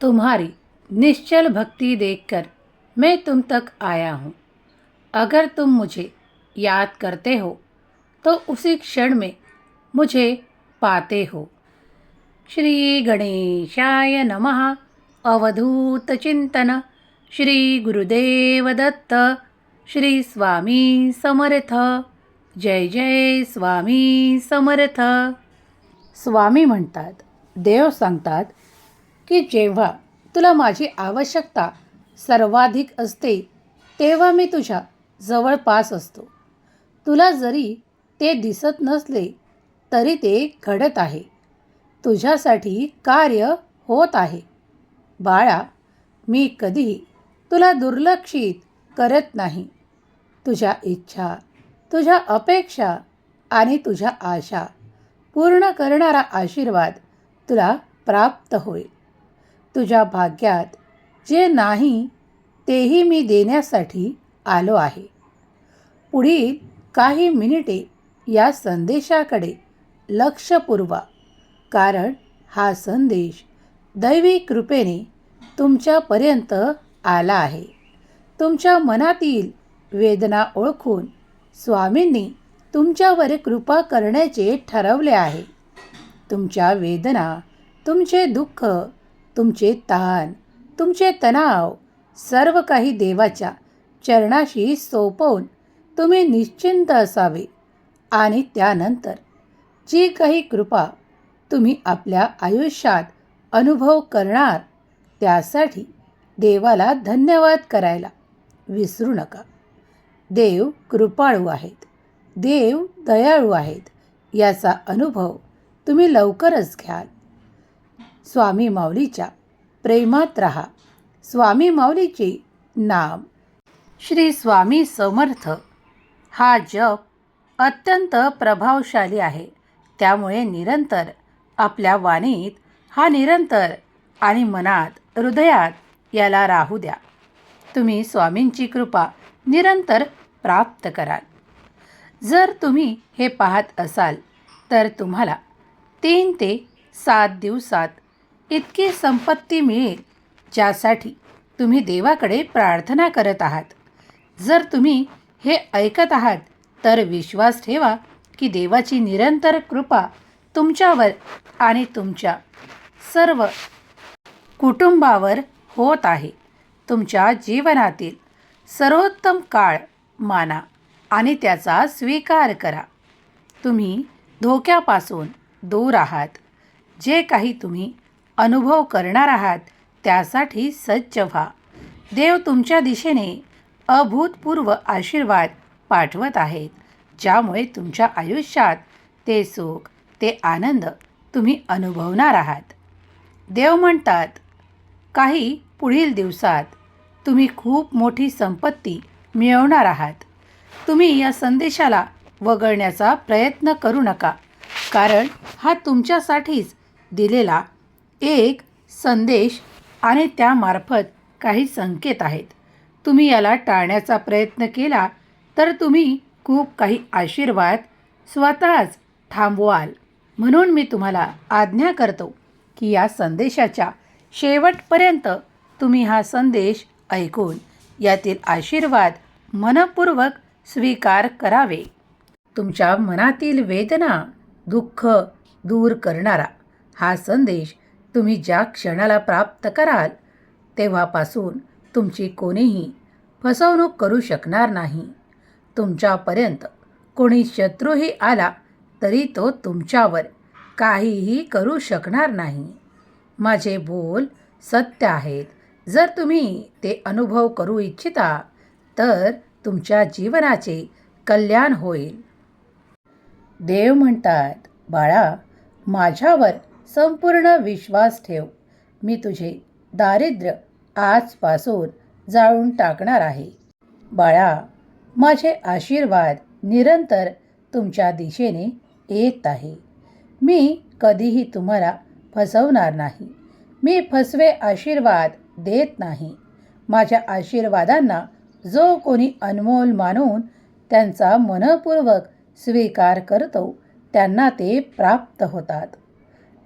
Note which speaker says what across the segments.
Speaker 1: तुम्हारी निश्चल भक्ति देखकर मैं तुम तक आया हूँ। अगर तुम मुझे याद करते हो तो उसी क्षण में मुझे पाते हो। श्री गणेशाय नमः। अवधूत चिंतन। श्री गुरुदेव दत्त। श्री स्वामी समर्थ। जय जय स्वामी समर्थ। स्वामी म्हणतात, देव सांगतात की जेव्हा तुला माझी आवश्यकता सर्वाधिक असते तेव्हा मी तुझ्या जवळपास असतो. तुला जरी ते दिसत नसले तरी ते घडत आहे. तुझ्यासाठी कार्य होत आहे. बाळा मी कधीही तुला दुर्लक्षित करत नाही. तुझ्या इच्छा तुझ्या अपेक्षा आणि तुझ्या आशा पूर्ण करणारा आशीर्वाद तुला प्राप्त होईल. तुझ्या भाग्यात जे नाही तेही मी देण्यासाठी आलो आहे. पुढील काही मिनिटे या संदेशाकडे लक्ष पुरवा. कारण हा संदेश दैवी कृपेने तुमच्यापर्यंत आला आहे. तुमच्या मनातील वेदना ओळखून स्वामींनी तुमच्यावर कृपा करण्याचे ठरवले आहे. तुमच्या वेदना तुमचे दुःख तुमचे ताण तुमचे तणाव सर्व काही देवाच्या चरणाशी सोपवून तुम्ही निश्चिंत असावे. आणि त्यानंतर जी काही कृपा तुम्ही आपल्या आयुष्यात अनुभव करणार त्यासाठी देवाला धन्यवाद करायला विसरू नका. देव कृपाळू आहेत. देव दयाळू आहेत. याचा अनुभव तुम्ही लवकरच घ्याल. स्वामी माऊलीच्या प्रेमात राहा. स्वामी माऊलीचे नाम श्री स्वामी समर्थ. हा जप अत्यंत प्रभावशाली आहे. त्यामुळे निरंतर आपल्या वाणीत हा निरंतर आणि मनात हृदयात याला राहू द्या. तुम्ही स्वामींची कृपा निरंतर प्राप्त कराल. जर तुम्ही हे पाहत असाल तर तुम्हाला तीन ते सात दिवसात इतकी संपत्ती मिळेल ज्यासाठी तुम्ही देवाकडे प्रार्थना करत आहात. जर तुम्ही हे ऐकत आहात तर विश्वास ठेवा की देवाची निरंतर कृपा तुमच्यावर आणि तुमच्या सर्व कुटुंबावर होत आहे. तुमच्या जीवनातील सर्वोत्तम काळ माना आणि त्याचा स्वीकार करा. तुम्ही धोक्यापासून दूर आहात. जे काही तुम्ही अनुभव करणार आहात त्यासाठी सज्ज व्हा. देव तुमच्या दिशेने अभूतपूर्व आशीर्वाद पाठवत आहेत ज्यामुळे तुमच्या आयुष्यात ते सुख ते आनंद तुम्ही अनुभवणार आहात. देव म्हणतात काही पुढील दिवसात तुम्ही खूप मोठी संपत्ती मिळवणार आहात. तुम्ही या संदेशाला वगळण्याचा प्रयत्न करू नका कारण हा तुमच्यासाठीच दिलेला एक संदेश आणि त्यामार्फत काही संकेत आहेत. तुम्ही याला टाळण्याचा प्रयत्न केला तर तुम्ही खूप काही आशीर्वाद स्वतःच थांबवाल. म्हणून मी तुम्हाला आज्ञा करतो की या संदेशाच्या शेवटपर्यंत तुम्ही हा संदेश ऐकून यातील आशीर्वाद मनपूर्वक स्वीकार करावे. तुमच्या मनातील वेदना दुःख दूर करणारा हा संदेश तुम्ही ज्या क्षणाला प्राप्त कराल तेव्हापासून तुमची कोणीही फसवणूक करू शकणार नाही. तुमच्यापर्यंत कोणी शत्रूही आला तरी तो तुमच्यावर काहीही करू शकणार नाही. माझे बोल सत्य आहेत. जर तुम्ही ते अनुभव करू इच्छिता तर तुमच्या जीवनाचे कल्याण होईल. देव म्हणतात बाळा माझ्यावर संपूर्ण विश्वास ठेव. मी तुझे दारिद्र्य आजपासून जाळून टाकणार आहे. बाळा माझे आशीर्वाद निरंतर तुमच्या दिशेने येत आहे. मी कधीही तुम्हाला फसवणार नाही. मी फसवे आशीर्वाद देत नाही. माझ्या आशीर्वादांना जो कोणी अनमोल मानून त्यांचा मनपूर्वक स्वीकार करतो त्यांना ते प्राप्त होतात.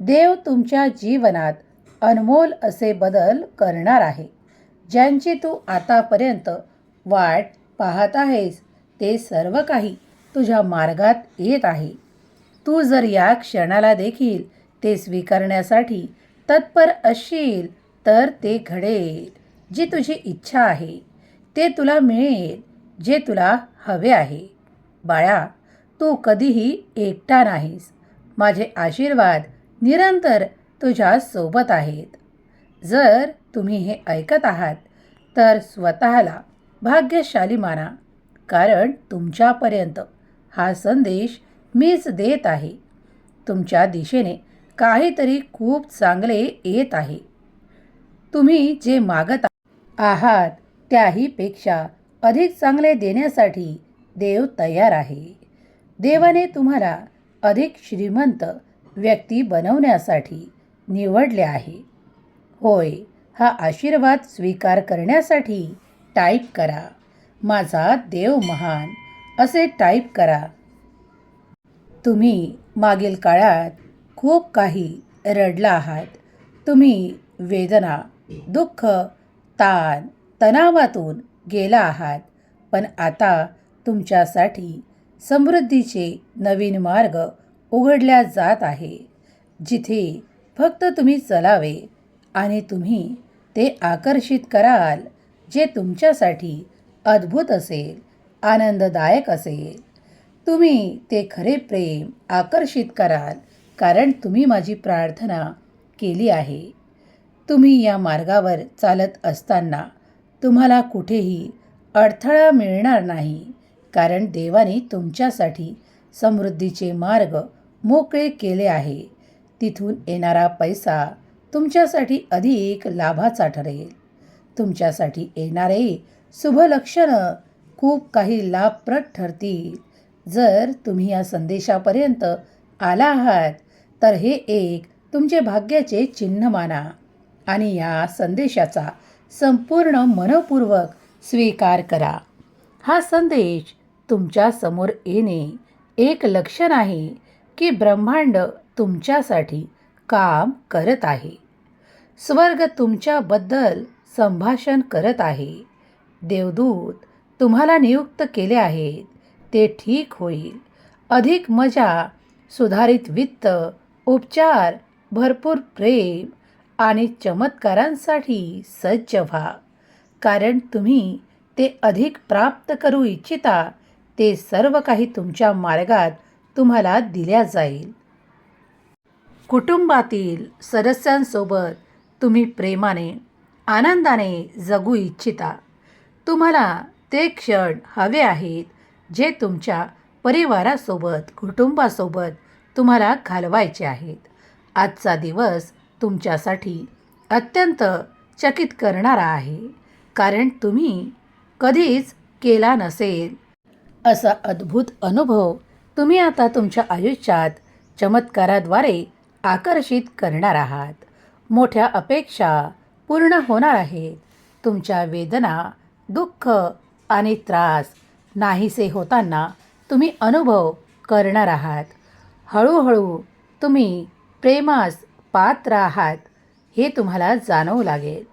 Speaker 1: देव तुमच्या जीवनात अनमोल असे बदल करणार आहे. ज्यांची तू आतापर्यंत वाट पाहत आहेस ते सर्व काही तुझ्या मार्गात येत आहे. तू जर या क्षणाला देखील ते स्वीकारण्यासाठी तत्पर असशील तर ते घडेल जी तुझी इच्छा आहे. ते तुला मिळेल जे तुला हवे आहे. बाळा तू कधीही एकटा नाहीस. माझे आशीर्वाद निरंतर तुझ्या सोबत आहेत. जर तुम्ही हे ऐकत आहात तर स्वतःला भाग्यशाली माना कारण तुमच्यापर्यंत हा संदेश मीच देत आहे. तुमच्या दिशेने काहीतरी खूप चांगले येत आहे. तुम्ही जे मागत आहात त्याहीपेक्षा अधिक चांगले देण्यासाठी देव तयार आहे. देवाने तुम्हाला अधिक श्रीमंत व्यक्ती बनवण्यासाठी निवडले आहे. होय हा आशीर्वाद स्वीकार करण्यासाठी टाईप करा. माझा देव महान असे टाईप करा. तुम्ही मागील काळात खूप काही रडला आहात. तुम्ही वेदना दुःख ताण तणावातून गेला आहात. पण आता तुमच्यासाठी समृद्धीचे नवीन मार्ग उघडल्या जात आहे. जिथे फक्त तुम्ही चलावे आणि तुम्ही ते आकर्षित कराल जे तुमच्यासाठी अद्भुत असेल आनंददायक असेल. तुम्ही ते खरे प्रेम आकर्षित कराल कारण तुम्ही माझी प्रार्थना केली आहे. तुम्ही या मार्गावर चालत असताना तुम्हाला कुठेही अडथळा मिळणार नाही कारण देवाने तुमच्यासाठी समृद्धीचे मार्ग मोकळे केले आहे. तिथून येणारा पैसा तुमच्यासाठी अधिक लाभाचा ठरेल. तुमच्यासाठी येणारे शुभलक्षणं खूप काही लाभप्रद ठरतील. जर तुम्ही या संदेशापर्यंत आला आहात तर हे एक तुमचे भाग्याचे चिन्ह माना आणि या संदेशाचा संपूर्ण मनपूर्वक स्वीकार करा. हा संदेश तुमच्यासमोर येणे एक लक्षण आहे की ब्रह्मांड तुमच्यासाठी काम करत आहे. स्वर्ग तुमच्याबद्दल संभाषण करत आहे. देवदूत तुम्हाला नियुक्त केले आहेत. ते ठीक होईल. अधिक मजा सुधारित वित्त उपचार भरपूर प्रेम आणि चमत्कारांसाठी सज्ज व्हा. कारण तुम्ही ते अधिक प्राप्त करू इच्छिता ते सर्व काही तुमच्या मार्गात तुम्हाला दिल्या जाईल. कुटुंबातील सदस्यांसोबत तुम्ही प्रेमाने आनंदाने जगू इच्छिता. तुम्हाला ते क्षण हवे आहेत जे तुमच्या परिवारासोबत कुटुंबासोबत तुम्हाला घालवायचे आहेत. आजचा दिवस तुमच्यासाठी अत्यंत चकित करणारा आहे कारण तुम्ही कधीच केला नसेल. असा अद्भुत अनुभव तुम्ही आता तुमच्या आयुष्यात चमत्काराद्वारे आकर्षित करणार आहात. मोठ्या अपेक्षा पूर्ण होणार आहेत. तुमच्या वेदना दुःख आणि त्रास नाहीसे होताना तुम्ही अनुभव करणार आहात. हळूहळू तुम्ही प्रेमास पात्र आहात हे तुम्हाला जाणवू लागेल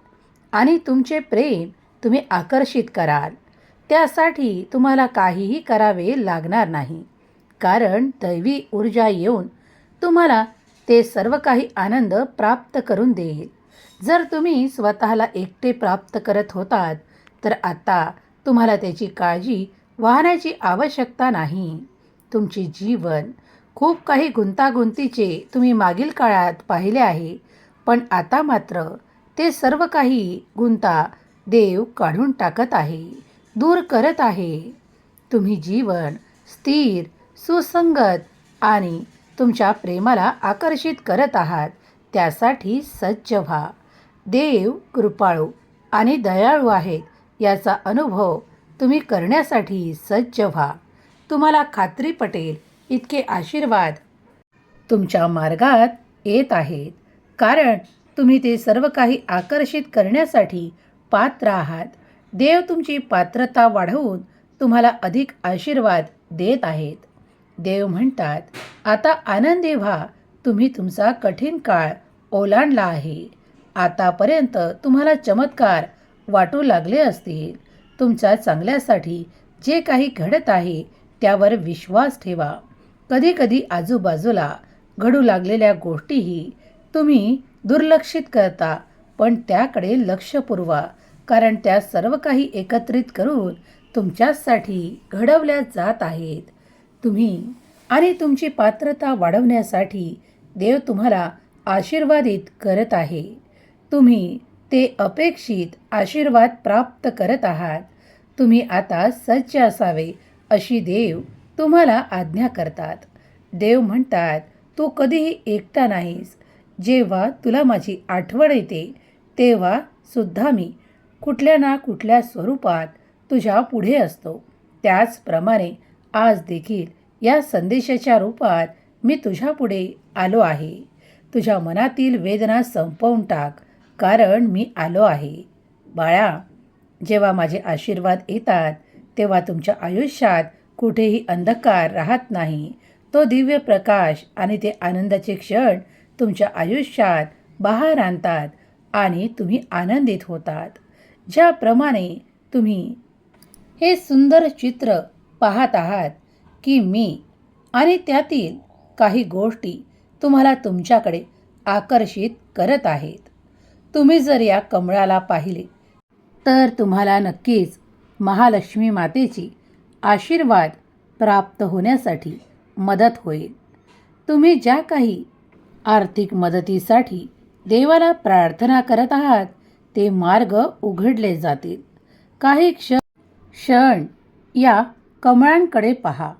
Speaker 1: आणि तुमचे प्रेम तुम्ही आकर्षित कराल. त्यासाठी तुम्हाला काहीही करावे लागणार नाही. कारण दैवी ऊर्जा येऊन तुम्हाला ते सर्व काही आनंद प्राप्त करून देईल. जर तुम्ही स्वतःला एकटे प्राप्त करत होतात तर आता तुम्हाला त्याची काळजी वाहण्याची आवश्यकता नाही. तुमचे जीवन खूप काही गुंतागुंतीचे तुम्ही मागील काळात पाहिले आहे पण आता मात्र ते सर्व काही गुंता देव काढून टाकत आहे. दूर करत आहे. तुम्ही जीवन स्थिर सुसंगत आणि तुमच्या प्रेमाला आकर्षित करत आहात. त्यासाठी सज्ज व्हा. देव कृपाळू आणि दयाळू आहेत. याचा अनुभव तुम्ही करण्यासाठी सज्ज व्हा. तुम्हाला खात्री पटेल इतके आशीर्वाद तुमच्या मार्गात येत आहेत. कारण तुम्ही ते सर्व काही आकर्षित करण्यासाठी पात्र आहात. देव तुमची पात्रता वाढवून तुम्हाला अधिक आशीर्वाद देत आहेत. देव म्हणतात आता आनंदी व्हा तुम्ही तुमचा कठीण काळ ओलांडला आहे. आतापर्यंत तुम्हाला चमत्कार वाटू लागले असतील. तुमच्या चांगल्यासाठी जे काही घडत आहे त्यावर विश्वास ठेवा. कधीकधी आजूबाजूला घडू लागलेल्या गोष्टीही तुम्ही दुर्लक्षित करता पण त्याकडे लक्ष पुरवा. कारण त्या सर्व काही एकत्रित करून तुमच्यासाठी घडवल्या जात आहेत. तुम्ही आणि तुमची पात्रता वाढवण्यासाठी देव तुम्हाला आशीर्वादित करत आहे. तुम्ही ते अपेक्षित आशीर्वाद प्राप्त करत आहात. तुम्ही आता सज्ज असावे अशी देव तुम्हाला आज्ञा करतात. देव म्हणतात तू कधीही एकटा नाहीस. जेव्हा तुला माझी आठवण येते तेव्हा सुद्धा मी कुठल्या ना कुठल्या स्वरूपात तुझ्या पुढे असतो. त्याचप्रमाणे आज देखील या संदेशाच्या रूपात मी तुझ्या पुढे आलो आहे. तुझ्या मनातील वेदना संपवून टाक कारण मी आलो आहे. बाळा जेव्हा माझे आशीर्वाद येतात तेव्हा तुमच्या आयुष्यात कुठेही अंधकार राहत नाही. तो दिव्य प्रकाश आणि ते आनंदाचे क्षण तुमच्या आयुष्यात बहार आणतात आणि तुम्ही आनंदित होतात. ज्याप्रमाणे तुम्ही हे सुंदर चित्र पाहत आहात की मी आणि त्यातील काही गोष्टी तुम्हाला तुमच्याकडे आकर्षित करत आहेत. तुम्ही जर या कमळाला पाहिले तर तुम्हाला नक्कीच महालक्ष्मी मातेची आशीर्वाद प्राप्त होण्यासाठी मदत होईल. तुम्ही ज्या काही आर्थिक मदतीसाठी देवाला प्रार्थना करत आहात ते मार्ग उघडले जातील. काही क्षण क्षण या कमळांकडे पहा.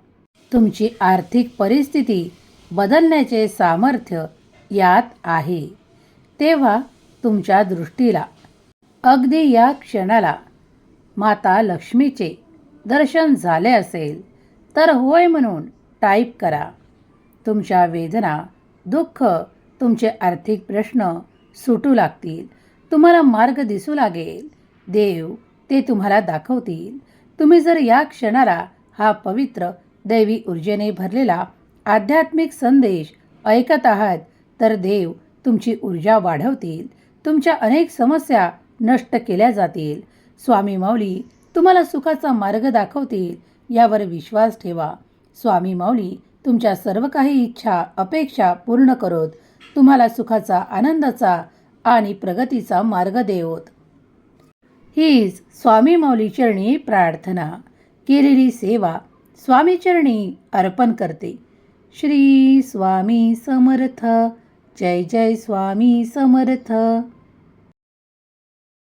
Speaker 1: तुमची आर्थिक परिस्थिती बदलण्याचे सामर्थ्य यात आहे. तेव्हा तुमच्या दृष्टीला अगदी या क्षणाला माता लक्ष्मीचे दर्शन झाले असेल तर होय म्हणून टाईप करा. तुमच्या वेदना दुःख तुमचे आर्थिक प्रश्न सुटू लागतील. तुम्हाला मार्ग दिसू लागेल. देव ते तुम्हाला दाखवतील. तुम्ही जर या क्षणाला हा पवित्र दैवी ऊर्जेने भरलेला आध्यात्मिक संदेश ऐकत आहात तर देव तुमची ऊर्जा वाढवतील. तुमच्या अनेक समस्या नष्ट केल्या जातील. स्वामी माऊली तुम्हाला सुखाचा मार्ग दाखवतील यावर विश्वास ठेवा. स्वामी माऊली तुमच्या सर्व काही इच्छा अपेक्षा पूर्ण करोत. तुम्हाला सुखाचा आनंदाचा आणि प्रगतीचा मार्ग देवोत. हीच स्वामी मौलीचरणी प्रार्थना. केलेली सेवा स्वामीचरणी अर्पण करते. श्री स्वामी समर्थ. जय जय स्वामी समर्थ.